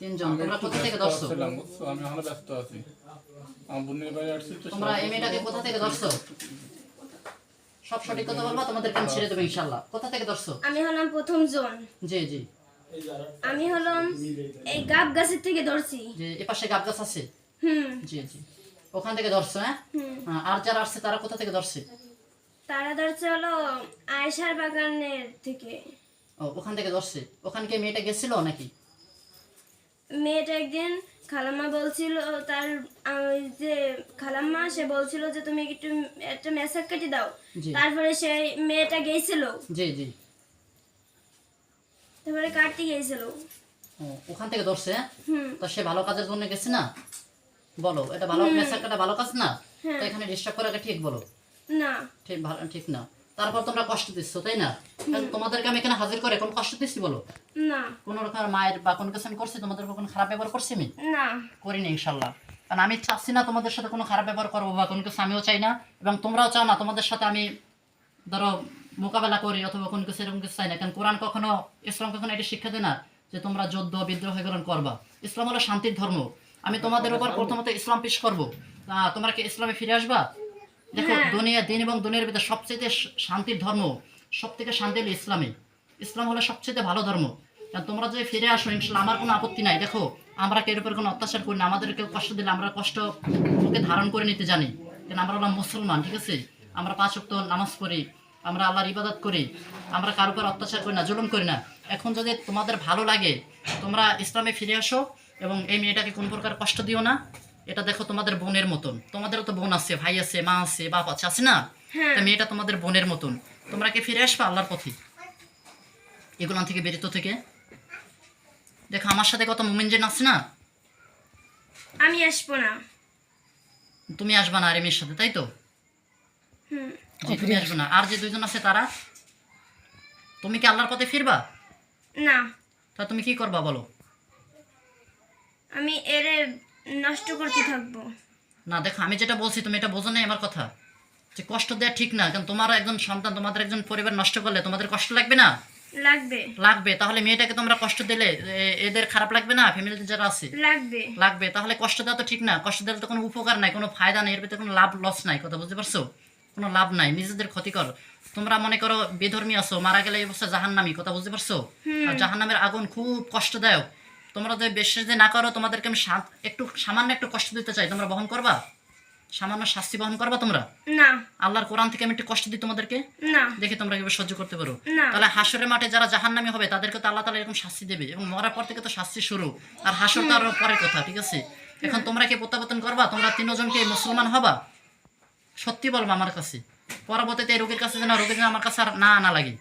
তিনজন তোমরা কোথা থেকে? আমি এখনও ব্যস্ত আছি। আমার বোনের বাড়ি আসছি তোমরা এই মেয়েটাকে কোথা থেকে সব সঠিক কথা বলবা ছেড়ে দেবো ইনশাল্লাহ কোথা থেকে আমি হলাম প্রথম জন। জি জি। আমি হলাম এই গাব গাছের থেকে ধরছি। যে এ পাশে গাব গাছ আছে? হুম। জি জি। ওখান থেকে ধরছো হ্যাঁ? হ্যাঁ, আর যারা আসছে তারা কোথা থেকে ধরছে? তারা ধরছে হলো আয়সার বাগানের থেকে। ও ওখান থেকে ধরছে? ওখানে কি মেয়েটা গেছিল নাকি? মেয়েটা একদিন খালাম্মা বলছিল তার যে খালাম্মা সে বলছিল যে তুমি একটু একটা মেসাক কেটে দাও। তারপরে সেই মেয়েটা গেছিল। জি জি। তারপরে কাটতে গিয়েছিল ও, ওখান থেকে ধরছে? হ্যাঁ হুম। তো সে ভালো কাজের জন্য গেছে না? বলো এটা ভালো মেসাক কাটা ভালো কাজ না? হ্যাঁ। তো এখানে ডিস্টার্ব করাকে ঠিক বলো। না। ঠিক ভালো ঠিক না। তারপর তোমরা কষ্ট দিচ্ছ তাই না? তোমাদেরকে আমি এখানে হাজির করে কোন কষ্ট দিচ্ছি বলো? না। কোনো রকম মায়ের বা কোনো কিছু আমি করছি? তোমাদের কোনো খারাপ ব্যবহার করছি আমি? না। করিনি ইনশাল্লাহ। কারণ আমি চাচ্ছি না তোমাদের সাথে কোনো খারাপ ব্যবহার করব বা কোনো কিছু আমিও চাই না এবং তোমরাও চাও না তোমাদের সাথে আমি ধরো মোকাবেলা করি অথবা কোনো কিছু এরকম কিছু চাই না। কারণ কোরআন কখনো ইসলাম কখনো এটা শিক্ষা দেয় না যে তোমরা যুদ্ধ বিদ্রোহ এগুলো করবা। ইসলাম হলো শান্তির ধর্ম। আমি তোমাদের উপর প্রথমত ইসলাম পেশ করব। আহ, তোমরা কি ইসলামে ফিরে আসবা? দেখো হ্যাঁ। দুনিয়া দিন এবং দুনিয়ার ভিতরে সবচেয়ে শান্তির ধর্ম সব থেকে শান্তি হলো ইসলামী ইসলাম হলো সবচেয়ে ভালো ধর্ম। তোমরা যদি ফিরে আসো ইনশাল্লাহ আমার কোনো আপত্তি নাই। দেখো আমরা কেউ উপর কোনো অত্যাচার করি না আমাদের কেউ কষ্ট দিলে আমরা কষ্ট বুকে ধারণ করে নিতে জানি। কেন আমরা হলাম মুসলমান ঠিক আছে? আমরা পাঁচ ওয়াক্ত নামাজ পড়ি আমরা আল্লাহর ইবাদত করি আমরা কারও উপর অত্যাচার করি না জুলুম করি না। এখন যদি তোমাদের ভালো লাগে তোমরা ইসলামে ফিরে আসো এবং এই মেয়েটাকে কোন প্রকার কষ্ট দিও না। এটা দেখো তোমাদের বোনের মতন। তোমাদেরও তো বোন আছে ভাই আছে মা আছে বাপ আছে আছে না? হ্যাঁ। তা মেয়েটা তোমাদের বোনের মতন। তোমরা কি ফিরে আসবে আল্লাহর পথে? এগুলো থেকে বেরিত থেকে? দেখো আমার সাথে কত মুমিন জেন আছে না? আমি আসব না। তুমি আসবা না আর সাথে তাই তো? তুমি আসবে না। আর যে দুইজন আছে তারা? তুমি কি আল্লাহর পথে ফিরবা? না। তা তুমি কি করবা বলো? আমি এরে নষ্ট করতে থাকব। না দেখো আমি যেটা বলছি তুমি এটা বোঝো নাই আমার কথা। যে কষ্ট দেওয়া ঠিক না কারণ তোমার একজন সন্তান তোমাদের একজন পরিবার নষ্ট করলে তোমাদের কষ্ট লাগবে না? লাগবে। লাগবে তাহলে মেয়েটাকে তোমরা কষ্ট দিলে এদের খারাপ লাগবে না? ফ্যামিলিতে যারা আছে। লাগবে। লাগবে তাহলে কষ্ট দেওয়া তো ঠিক না। কষ্ট দিলে তো কোনো উপকার নাই কোনো ফায়দা নেই এর ভিতরে কোনো লাভ লস নাই কথা বুঝতে পারছ? কোনো লাভ নাই নিজেদের ক্ষতিকর তোমরা মনে করো বেধর্মী আছো মারা গেলে এই অবস্থা জাহান্নামি কথা বুঝতে পারছ? আর জাহান্নামের আগুন খুব কষ্টদায়ক তোমরা যদি বিশ্বাস যদি না করো তোমাদেরকে আমি একটু সামান্য একটু কষ্ট দিতে চাই। তোমরা বহন করবা? সামান্য শাস্তি বহন করবা তোমরা? না। আল্লাহর কোরআন থেকে আমি একটু কষ্ট দিই তোমাদেরকে? না। দেখি তোমরা কীভাবে সহ্য করতে পারো। তাহলে হাসরের মাঠে যারা জাহান্নামী হবে তাদেরকে তো আল্লাহ তালা এরকম শাস্তি দেবে এবং মরার পর থেকে তো শাস্তি শুরু। আর হাসর তো আরও পরের কথা ঠিক আছে? এখন তোমরা কি প্রত্যাবর্তন করবা? তোমরা তিনজনকে মুসলমান হবা? সত্যি বলবা আমার কাছে। পরবর্তীতে এই রোগীর কাছে যেন রোগীর যেন আমার কাছে আর না না লাগে।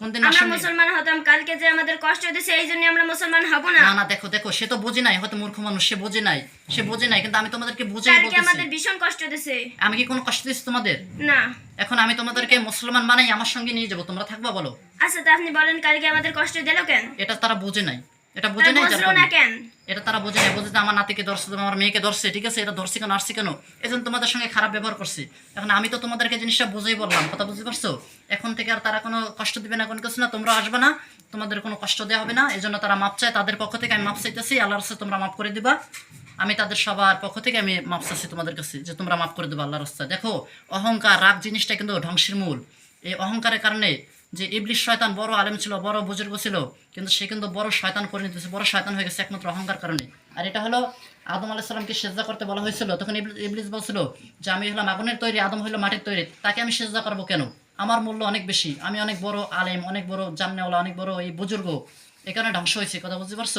কোনদিন আমরা মুসলমান হতাম কালকে যে আমাদের কষ্ট দিছে এই জন্য আমরা মুসলমান হব না। না না দেখো দেখো সে তো বোঝে নাই হয়তো মূর্খ মানুষ সে বোঝে নাই সে বোঝে নাই কিন্তু আমি তোমাদেরকে বুঝে বলতেছি। আমাদের ভীষণ কষ্ট দিছে আমি কি কোনো কষ্ট দিচ্ছি তোমাদের? না। এখন আমি তোমাদেরকে মুসলমান বানাই আমার সঙ্গে নিয়ে যাব তোমরা থাকবা বলো। আচ্ছা তা আপনি বলেন কালকে আমাদের কষ্ট দিল কেন? এটা তারা বোঝে নাই। এটা বোঝে নাই না কেন? এটা তারা বোঝে নাই বোঝে যে আমার নাতিকে ধরছে আমার মেয়েকে ধরছে ঠিক আছে? এটা ধরছে কেন আসছে কেন? এখন তোমাদের সঙ্গে খারাপ ব্যবহার করছে। এখন আমি তো তোমাদেরকে জিনিসটা বুঝেই বললাম কথা বুঝতে পারছ? এখন থেকে আর তারা কোনো কষ্ট দিবে না কোনো কিছু না তোমরা আসবে না তোমাদের কোনো কষ্ট দেওয়া হবে না এই জন্য তারা মাপ চায় তাদের পক্ষ থেকে আমি মাপ চাইতেছি আল্লাহর কাছে তোমরা মাফ করে দিবা। আমি তাদের সবার পক্ষ থেকে আমি মাপ চাচ্ছি তোমাদের কাছে যে তোমরা মাপ করে দেবো আল্লাহর রাস্তায়। দেখো অহংকার রাগ জিনিসটা কিন্তু ধ্বংসের মূল। এই অহংকারের কারণে যে ইবলিশ শয়তান বড় আলেম ছিল বড় বুজুর্গ ছিল কিন্তু সে কিন্তু বড় শয়তান করে নিতেছে বড় শয়তান হয়ে গেছে একমাত্র অহংকার কারণে। আর এটা হলো আদম আলাইসাল্লামকে সেজদা করতে বলা হয়েছিল তখন ইবলি- ইবলিস বলছিল যে আমি হলাম আগুনের তৈরি আদম হলো মাটির তৈরি তাকে আমি সেজদা করব কেন? আমার মূল্য অনেক বেশি আমি অনেক বড় আলেম অনেক বড় জাননেওয়ালা অনেক বড় এই বুজুর্গ এখানে ধ্বংস হয়েছে। কথা বুঝতে পারছ?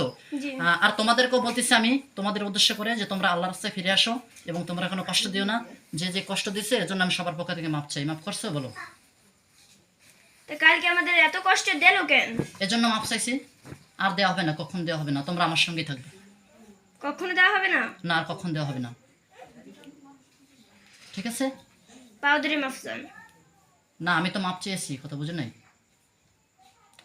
আর তোমাদেরকেও বলতেছি আমি তোমাদের উদ্দেশ্য করে যে তোমরা আল্লাহর রাস্তায় ফিরে আসো এবং তোমরা কোনো কষ্ট দিও না। যে যে কষ্ট দিচ্ছে এজন্য আমি সবার পক্ষ থেকে মাপ চাই। মাফ করছ? বলো। তা কালকে আমাদের এত কষ্ট দিল কেন? এজন্য মাপ চাইছি। আর দেওয়া হবে না কখন দেওয়া হবে না? তোমরা আমার সঙ্গেই থাকবে। কখনো দেওয়া হবে না? না আর কখন দেওয়া হবে না। ঠিক আছে? পাউদরি মাফসান না আমি তো মাপ চেয়েছি কথা বুঝে নাই?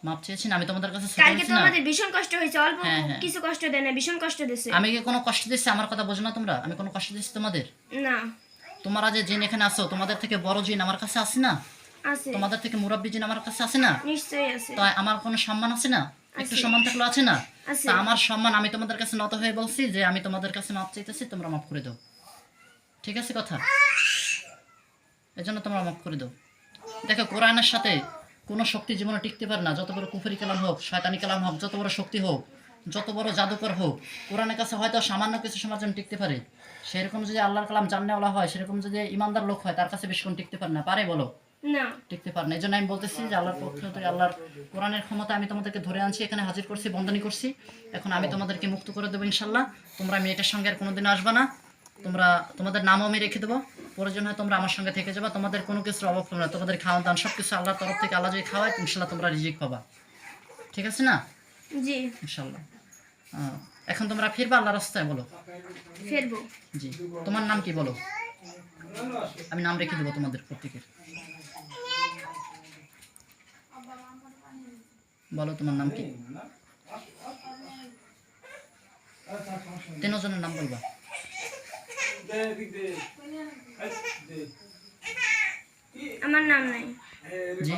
মাপ চেয়েছি না আমি তোমাদের কাছে কালকে ভীষণ কষ্ট হয়েছে অল্প হ্যাঁ, হ্যাঁ। কিছু কষ্ট দেয় না ভীষণ কষ্ট দিছে। আমি কি কোনো কষ্ট দিচ্ছি আমার কথা বোঝো না তোমরা? আমি কোনো কষ্ট দিচ্ছি তোমাদের? না। তোমরা যে জিন এখানে আসো তোমাদের থেকে বড় জিন আমার কাছে আসে না? তোমাদের থেকে মুরব্বী জিন আমার কাছে আসে না নিশ্চয়ই আছে। তো আমার কোনো সম্মান আছে না? একটু সম্মান থাকলে আছে না? তা আমার সম্মান আমি তোমাদের কাছে নত হয়ে বলছি যে আমি তোমাদের কাছে মাপ চাইতেছি তোমরা মাফ করে দাও। ঠিক আছে কথা? এই জন্য তোমরা মাফ করে দাও। দেখো কোরআনের সাথে কোনো শক্তি জীবনে টিকতে পারে না। যত বড় কুফরি কালাম হোক শয়তানি কালাম হোক যত বড় শক্তি হোক যত বড় জাদুকর হোক কোরআনের কাছে হয়তো সামান্য কিছু সময়ের জন্য টিকতে পারে। সেরকম যদি আল্লাহর কালাম জাননেওয়ালা হয় সেরকম যদি ইমানদার লোক হয় তার কাছে বেশিক্ষণ টিকতে পারে না। পারে বলো। টিকতে পারে না। এই জন্য আমি বলতেছি যে আল্লাহর পক্ষ থেকে আল্লাহর কোরআনের ক্ষমতা আমি তোমাদেরকে ধরে আনছি এখানে হাজির করছি বন্ধনী করছি। এখন আমি তোমাদেরকে মুক্ত করে দেবো ইনশাল্লাহ তোমরা মেয়েটার সঙ্গে আর কোনোদিন আসবে না। তোমরা তোমাদের নামও আমি রেখে দেবো। প্রয়োজন হয় তোমরা আমার সঙ্গে থেকে যাবা। তোমাদের কোনো কিছুর অভাব হবে না। তোমাদের খাওয়ান দান সব কিছু আল্লাহর তরফ থেকে আল্লাহ যদি খাওয়ায় ইনশাল্লাহ তোমরা রিজিক পাবা। ঠিক আছে না? জি। ইনশাল্লাহ এখন তোমরা ফিরবা আল্লাহর রাস্তায় বলো। ফেরবো। জি। তোমার নাম কি বলো? আমি নাম রেখে দেবো তোমাদের প্রত্যেকের। বলো তোমার নাম কি? তিনজনের নাম বলবা। আমার নাম নাই। জি?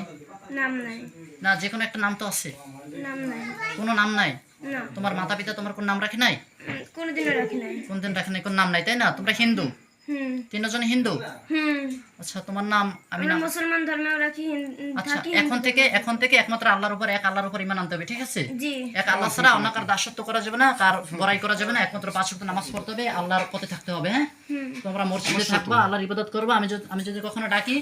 নাম নাই। না যে কোনো একটা নাম তো আছে। নাম নাই। কোনো নাম নাই? তোমার মাতা পিতা তোমার কোন নাম রাখে নাই? কোনদিন রাখি নাই। কোনদিন রাখে নাই কোন নাম নাই তাই না? তোমরা হিন্দু। তিনজন হিন্দু? আচ্ছা তোমার নাম? আমি নাম মুসলমান ধর্মেও রাখি আচ্ছা এখন থেকে এখন থেকে একমাত্র আল্লাহর উপর এক আল্লাহর উপর ইমান আনতে হবে ঠিক আছে? এক আল্লাহ ছাড়া অন্য কার দাসত্ব করা যাবে না কার বড়াই করা যাবে না একমাত্র পাঁচ ওয়াক্ত নামাজ পড়তে হবে আল্লাহর পথে থাকতে হবে হ্যাঁ? তোমরা মসজিদে থাকবা আল্লাহর ইবাদত করবা আমি যদি আমি যদি কখনো ডাকি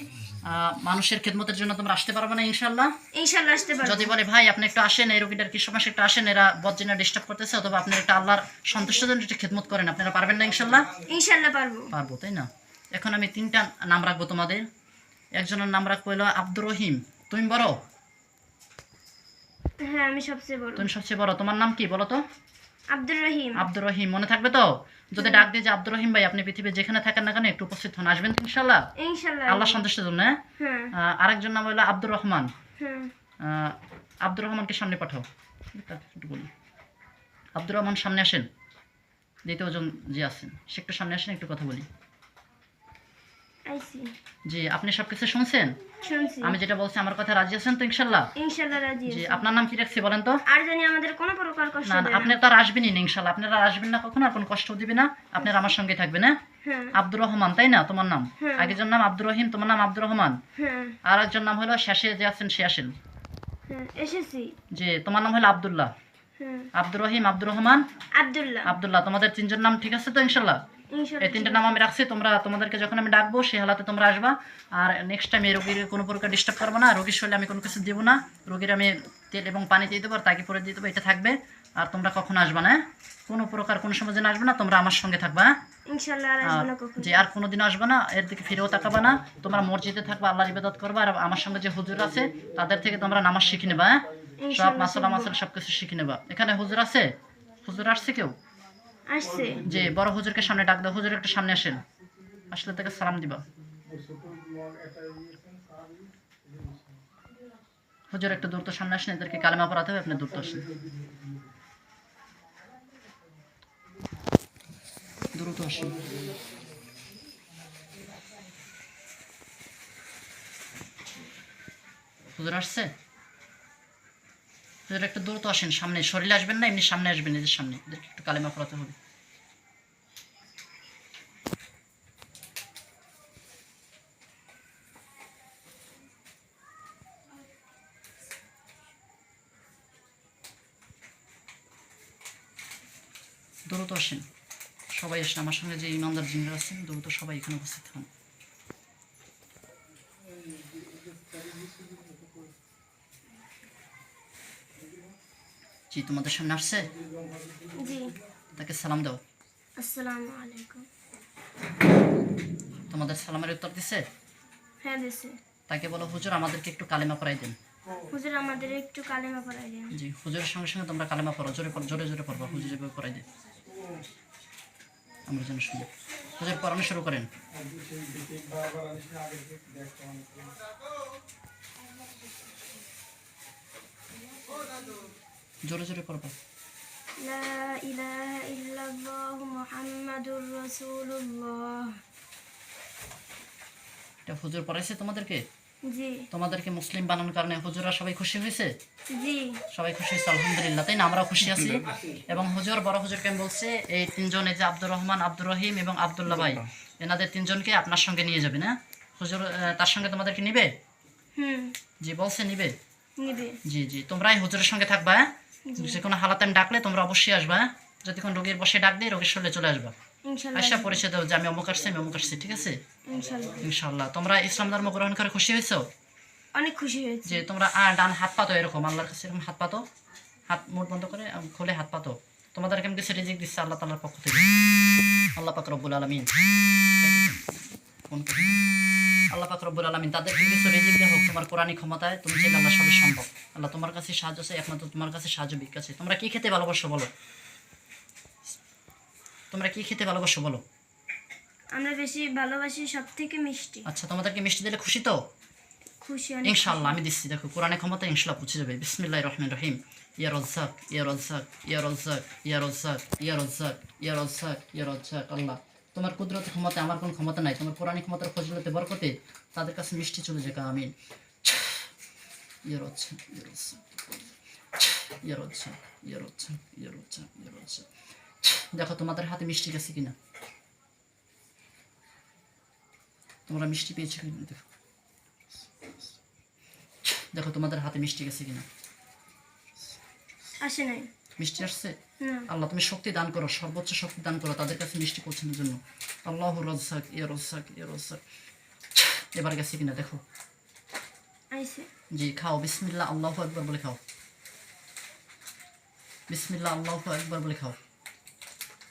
মানুষের খেদমতের জন্য তোমরা আসতে পারবে না ইনশাল্লাহ ইনশাল্লাহ আসতে পারব। যদি বলে ভাই আপনি একটু আসেন এই রোগীটার কি সমস্যা একটু আসেন এরা বজ্জিনা ডিস্টার্ব করতেছে অথবা আপনি একটা আল্লাহর সন্তুষ্টের জন্য একটু খেদমত করেন আপনারা পারবেন না ইনশাল্লাহ ইনশাল্লাহ পারব। পারব। তাই না? এখন আমি তিনটা নাম রাখব তোমাদের। একজনের নাম রাখব হলো আব্দুর রহিম। তুমি বড়? হ্যাঁ আমি সবচেয়ে বড়। তুমি সবচেয়ে বড়। তোমার নাম কি বলো তো? আব্দুর রহিম। আব্দুর রহিম মনে থাকবে তো? যদি ডাক দিয়ে যে আব্দুর রহিম ভাই আপনি পৃথিবীর যেখানে থাকেন না কেন একটু উপস্থিত হন। আসবেন ইনশাল্লাহ? ইনশাল্লাহ। আল্লাহ সন্তুষ্টের জন্য হ্যাঁ? আরেকজন নাম হলো আব্দুর রহমান। হ্যাঁ আব্দুর রহমানকে সামনে পাঠাও। একটু বলি। আব্দুর রহমান সামনে আসেন। দ্বিতীয় জন যে আছেন সে একটু সামনে আসেন একটু কথা বলি। জি আপনি সব কিছু শুনছেন আমি যেটা বলছি আমার কথা রাজি আছেন তো রাজি আছি। আপনার নাম কি রাখছি বলেন তো? আর জানি আমাদের কোনো প্রকার কষ্ট না না আপনি তো আর আসবেনই না ইনশাল্লাহ। আপনারা আসবেন না কখনো আর কোনো কষ্ট না। আপনারা আমার সঙ্গে থাকবেন হ্যাঁ? হ্যাঁ। আব্দুর রহমান তাই না? তোমার নাম? হ্যাঁ। আগের নাম আব্দুর রহিম তোমার নাম আব্দুর রহমান? আর একজন নাম হলো শেষে যে আছেন সে আসেন। এসেছি। যে তোমার নাম হলো আব্দুল্লাহ। আব্দুর রহিম আব্দুর রহমান? আব্দুল্লাহ। আব্দুল্লাহ তোমাদের তিনজন নাম ঠিক আছে তো ইনশাল্লাহ? এই তিনটে নাম আমি রাখছি তোমরা তোমাদেরকে যখন আমি ডাকবো সেই হালাতে তোমরা আসবা। আর নেক্সট টাইম এই রোগীর কোনো প্রকার ডিস্টার্ব করব না। রোগীর শরীরে আমি কোনো কিছু দেবো না। রোগীর আমি তেল এবং পানি দিয়ে দেবো আর তাকে পরে দিয়ে দেবো এটা থাকবে। আর তোমরা কখন আসবা না? কোনো প্রকার কোনো সময় যেন আসবে না তোমরা আমার সঙ্গে থাকবা হ্যাঁ? আর যে কোনোদিন আসবে না এর দিকে ফিরেও তাকাবা না। তোমরা মসজিদে থাকবা আল্লাহর ইবাদত করবা আর আমার সঙ্গে যে হুজুর আছে তাদের থেকে তোমরা নামাজ শিখে নেবা হ্যাঁ? সব মাসালা মাসাল সব কিছু শিখে নেবা। এখানে হুজুর আছে? হুজুর আসছে কেউ? আসছে। যে বড় হুজুরকে সামনে ডাক দাও, হুজুর একটু সামনে আসেন। আসলে তাকে সালাম দিবা। হুজুর একটু দ্রুত সামনে আসেন, এদেরকে কালেমা পড়াতে হবে, আপনি দ্রুত আসেন। দ্রুত আসেন। হুজুর আসছে? হুজুর একটু দ্রুত আসেন, সামনে শরীরে আসবেন না, এমনি সামনে আসবেন, এদের সামনে। এদেরকে একটু কালেমা পড়াতে হবে। দ্রুত আসেন। সবাই আসেন, আমার সঙ্গে যে ইমানদার জিনরা আছেন দ্রুত সবাই এখানে উপস্থিত হন। জি তোমাদের সামনে আসছে? জি। তাকে সালাম দাও। আসসালামু আলাইকুম। তোমাদের সালামের উত্তর দিছে? হ্যাঁ দিছে। তাকে বলো হুজুর আমাদেরকে একটু কালেমা পড়াই দেন। হুজুর আমাদের একটু কালেমা পড়াই দেন। জি হুজুরের সঙ্গে সঙ্গে তোমরা কালেমা পড়ো জোরে পড়ো জোরে জোরে পড়বা হুজুর যেভাবে পড়াই দেন। আমরা যেন শুনি। হুজুর পড়ানো শুরু করেন। জোরে জোরে পড়বা লা ইলাহা ইল্লাল্লাহ মুহাম্মাদুর রাসূলুল্লাহ। এটা হুজুর পড়াইছে তোমাদেরকে? জি। তোমাদেরকে মুসলিম বানানোর কারণে হুজুরা সবাই খুশি হয়েছে? জি। সবাই খুশি হয়েছে আলহামদুলিল্লাহ। তাই না? আমরাও খুশি আছি। এবং হুজুর বড় হুজুরকে আমি বলছে এই তিনজন এই যে আব্দুর রহমান আব্দুর রহিম এবং আব্দুল্লাহ ভাই এনাদের তিনজনকে আপনার সঙ্গে নিয়ে যাবে না? হুজুর তার সঙ্গে তোমাদেরকে নিবে? হুম। জি বলছে নিবে? নিবে। জি জি। তোমরাই হুজুরের সঙ্গে থাকবা হ্যাঁ? যে কোনো হালাতে আমি ডাকলে তোমরা অবশ্যই আসবা হ্যাঁ? যদি কোনো রোগীর বসে ডাক দিই রোগীর শরীরে চলে আসবা। আশা পরিচয় দাও যে আমি অমুক আসছি আমি অমুক আসছি ঠিক আছে? ইনশাল্লাহ। তোমরা ইসলাম ধর্ম গ্রহণ করে খুশি হয়েছো? অনেক খুশি হয়েছে। যে তোমরা আর ডান হাত পাতো এরকম আল্লাহর কাছে এরকম হাত পাতো? হাত মুখ বন্ধ করে খুলে হাত পাতো? তোমাদেরকে আমি কিছু রিজিক দিচ্ছে আল্লাহ তাল্লার পক্ষ থেকে? আল্লাহ পাক রব্বুল আলমিন। রব্বুল আলমিন তাদেরকে কিছু রিজিক দেওয়া হোক তোমার কোরআনী ক্ষমতায় তুমি চাইলে আল্লাহ সবই সম্ভব। আল্লাহ তোমার কাছে সাহায্য চাই একমাত্র তোমার কাছে সাহায্য ভিক্ষা চাই তোমরা কি খেতে ভালোবাসো বলো? তোমরা কি খেতে ভালোবাসো বলো? আমরা বেশি ভালোবাসি সব থেকে মিষ্টি। আচ্ছা তোমাদেরকে মিষ্টি দিলে খুশি তো? খুশি। ইনশাআল্লাহ আমি দিচ্ছি। দেখো কোরআনে ক্ষমতা ইনশাল্লাহ পৌঁছে যাবে। বিসমিল্লাহ রহমান রহিম। ইয়া রজ্জাক ইয়া রজ্জাক ইয়া রজ্জাক ইয়া রজ্জাক ইয়া রজ্জাক ইয়া রজ্জাক ইয়া রজ্জাক আল্লাহ। তোমার কুদরত ক্ষমতা আমার কোনো ক্ষমতা নাই। তোমার কোরআনী ক্ষমতার ফজলতে বরকতে তাদের কাছে মিষ্টি চলে যাক আমিন। ইয়া ইয়া ইয়া ইয়া ইয়া ইয়া দেখো তোমাদের হাতে মিষ্টি গেছে কিনা? তোমরা মিষ্টি পেয়েছ কিনা? দেখো। দেখো তোমাদের হাতে মিষ্টি গেছে কিনা? আসে নাই। মিষ্টি আসছে? আল্লাহ তুমি শক্তি দান করো সর্বোচ্চ শক্তি দান করো তাদের কাছে মিষ্টি পৌঁছানোর জন্য। আল্লাহ রজ্জাক ইয়ে রজ্জাক ইয়ে রজ্জাক। এবার গেছে কিনা দেখো। জি খাও বিসমিল্লা আল্লাহ একবার বলে খাও। বিসমিল্লা আল্লাহ একবার বলে খাও।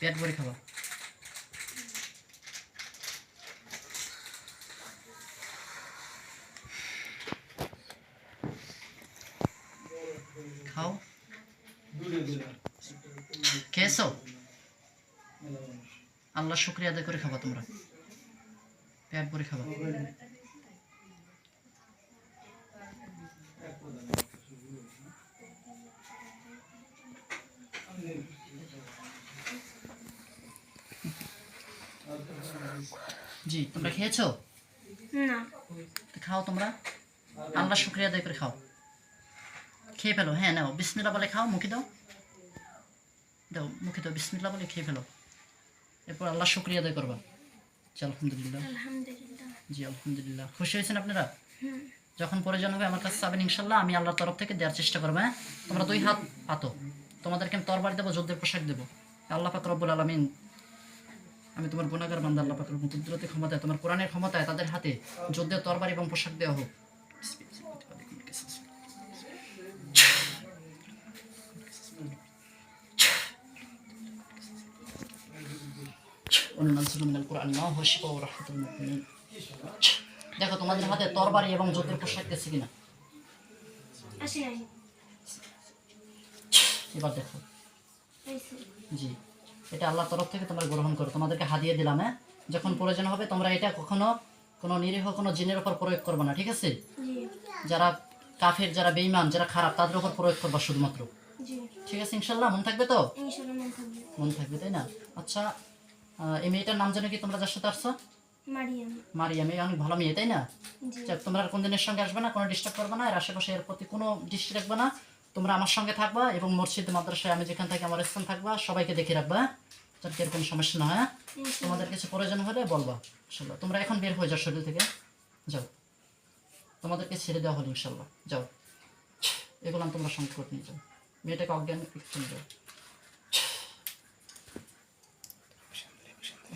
পেট ভরে খাওয়া খাও খেয়েছো আল্লাহ শুক্রিয়া আদায় করে খাবা তোমরা। পেট ভরে খাবা। জি তোমরা খেয়েছো? না। খাও তোমরা। আল্লাহ শুক্রিয়া আদায় করে খাও। খেয়ে ফেলো। হ্যাঁ নাও। বিসমিল্লা বলে খাও মুখে দাও। দাও মুখে দাও। বিসমিল্লা বলে খেয়ে ফেলো। এরপর আল্লাহ শুক্রিয়া আদায় করবা। জি আলহামদুলিল্লাহ। আলহামদুলিল্লাহ। জি আলহামদুলিল্লাহ। খুশি হয়েছেন আপনারা? যখন প্রয়োজন হবে আমার কাছে যাবেন ইনশাল্লাহ আমি আল্লাহর তরফ থেকে দেওয়ার চেষ্টা করব হ্যাঁ? তোমরা দুই হাত পাতো। তোমাদেরকে আমি তরবারি দেবো যুদ্ধের পোশাক দেবো। আল্লাহ পাক রব্বুল আলমিন আমি তোমার গুণাগার বান্দা আল্লাহ পাক রব্বুল কুদরতের ক্ষমতায় তোমার কোরআনের ক্ষমতায় তাদের হাতে যুদ্ধের তরবারি এবং পোশাক দেওয়া হোক। দেখো তোমাদের হাতে তরবারি এবং যুদ্ধের পোশাক গেছে কিনা? এবার দেখো। জি। এটা আল্লাহর তরফ থেকে তোমরা গ্রহণ করো। তোমাদেরকে হাদিয়ে দিলাম হ্যাঁ? যখন প্রয়োজন হবে তোমরা এটা কখনো কোনো নিরীহ কোনো জিনের উপর প্রয়োগ করবে না ঠিক আছে? যারা কাফের যারা বেইমান যারা খারাপ তাদের উপর প্রয়োগ করবা শুধুমাত্র। ঠিক আছে ইনশাল্লাহ মন থাকবে তো? মন থাকবে তাই না? আচ্ছা এই মেয়েটার নাম জানো কি তোমরা যার সাথে আসছো? মারিয়াম। মারিয়া মেয়ে অনেক ভালো মেয়ে তাই না? তোমরা কোন দিনের সঙ্গে আসবে না কোনো ডিস্টার্ব করবে না এর আশেপাশে এর প্রতি কোনো দৃষ্টি রাখবে না। তোমরা আমার সঙ্গে থাকবা এবং মসজিদ মাদ্রাসায় আমি যেখান থেকে আমার স্থান থাকবা সবাইকে দেখে রাখবা হ্যাঁ? যাতে এর কোনো সমস্যা না হয় হ্যাঁ? তোমাদের কিছু প্রয়োজন হলে বলবা ইনশাল্লাহ। তোমরা এখন বের হয়ে যাও শরীর থেকে। যাও। তোমাদেরকে ছেড়ে দেওয়া হলো ইনশাল্লাহ। যাও। এগুলো তোমরা সংকট নিয়ে যাও মেয়েটাকে অজ্ঞান একটু যাও।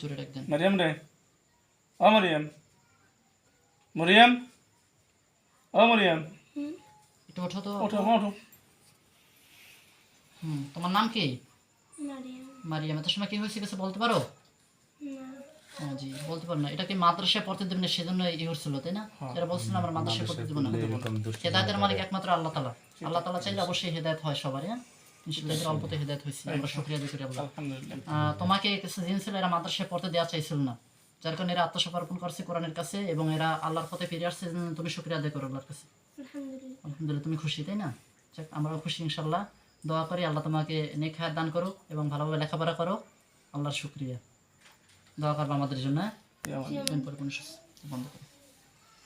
জোরে ডাক দেন মরিয়াম রে। ও মরিয়াম। মরিয়াম? ও মরিয়াম। একটু ওঠো তো। ওঠো ওঠো। হুম তোমার নাম কি? মারিয়াম। মারিয়াম এত সময় কি হয়েছে কিছু বলতে পারো? হ্যাঁ জি বলতে পারেন না। এটা কি মাদ্রাসায় পড়তে দেবেন না সেজন্য এই করছিল তাই না? এরা বলছিল আমরা মাদ্রাসায় পড়তে দেবো না। হেদায়তের মালিক একমাত্র আল্লাহ তালা। আল্লাহ তালা চাইলে অবশ্যই হেদায়ত হয় সবার হ্যাঁ? ইনশাল্লাহ অল্পতে হেদায়ত হয়েছে আমরা শুক্রিয়া দিই করি আল্লাহ তোমাকে কিছু ছিল এরা মাদ্রাসায় পড়তে দেওয়া চাইছিল না যার কারণে এরা আত্মসমর্পণ করছে কোরআনের কাছে এবং এরা আল্লাহর পথে ফিরে আসছে তুমি শুক্রিয়া আদায় করো আল্লাহর কাছে আলহামদুলিল্লাহ তুমি খুশি তাই না যাক আমরাও খুশি ইনশাল্লাহ দোয়া করি আল্লাহ তোমাকে নেক হায়াত দান করো এবং ভালোভাবে লেখাপড়া করো আল্লাহর শুক্রিয়া দোয়া করব আমাদের জন্য বন্ধ করো